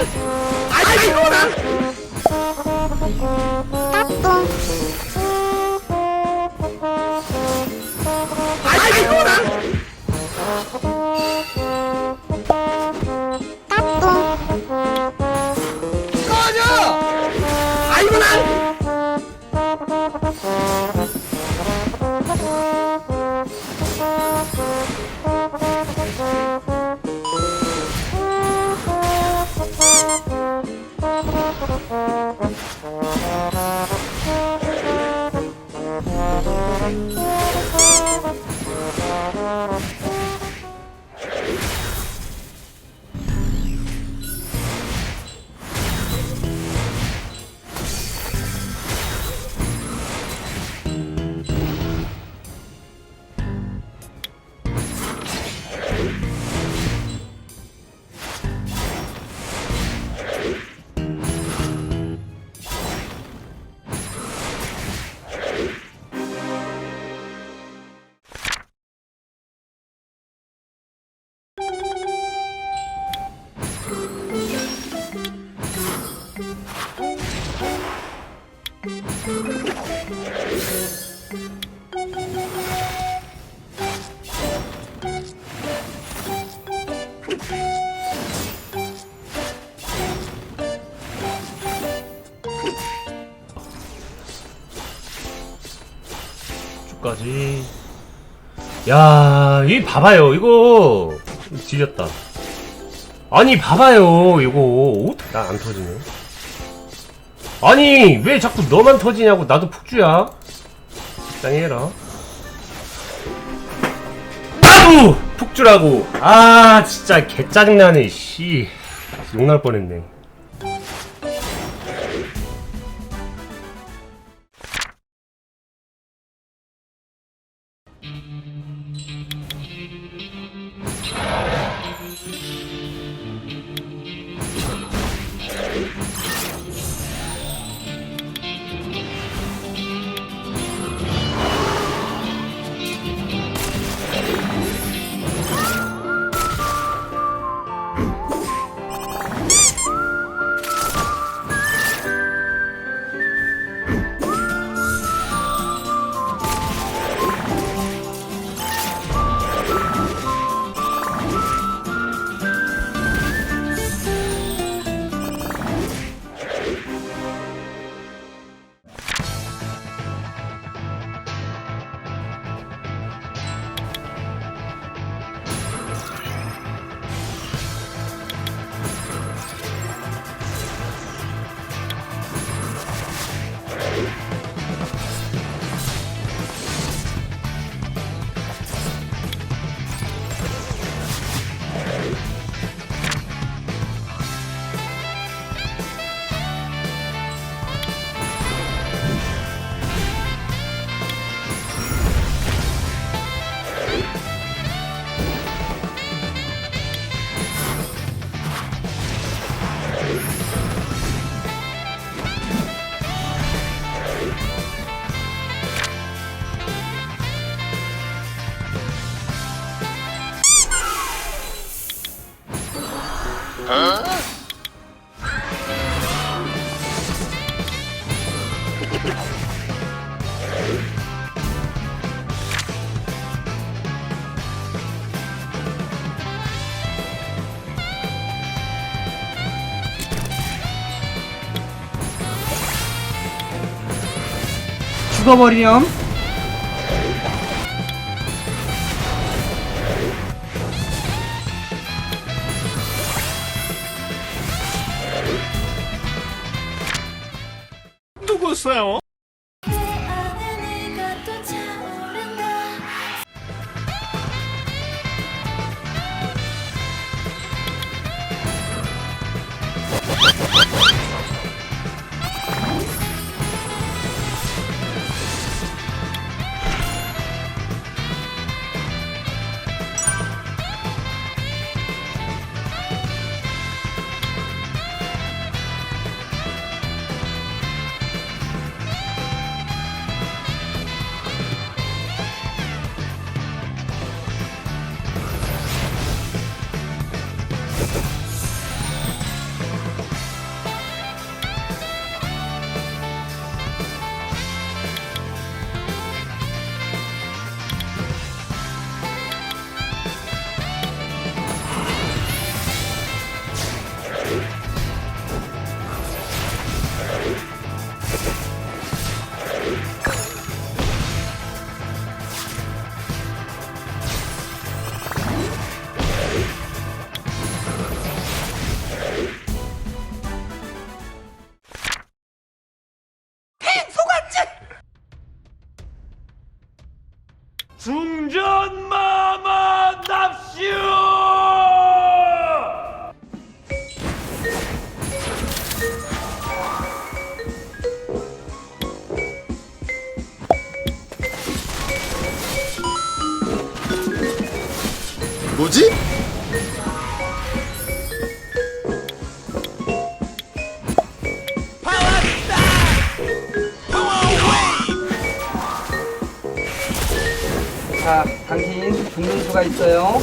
아이고 난 아이고 난 아이고 난 꺼져. 아이고 난 까지 야, 이 봐봐요. 이거 뒤졌다. 아니, 봐봐요. 이거 나안 터지네. 아니, 왜 자꾸 너만 터지냐고. 나도 폭주야. 적당히 해라. 나도 폭주라고. 아, 진짜 개 짜증나네. 씨. 욕날 뻔했네. 죽어버리렴 멈췄어요. 중전마마 납시오! 뭐지? 자, 당신 죽는 수가 있어요.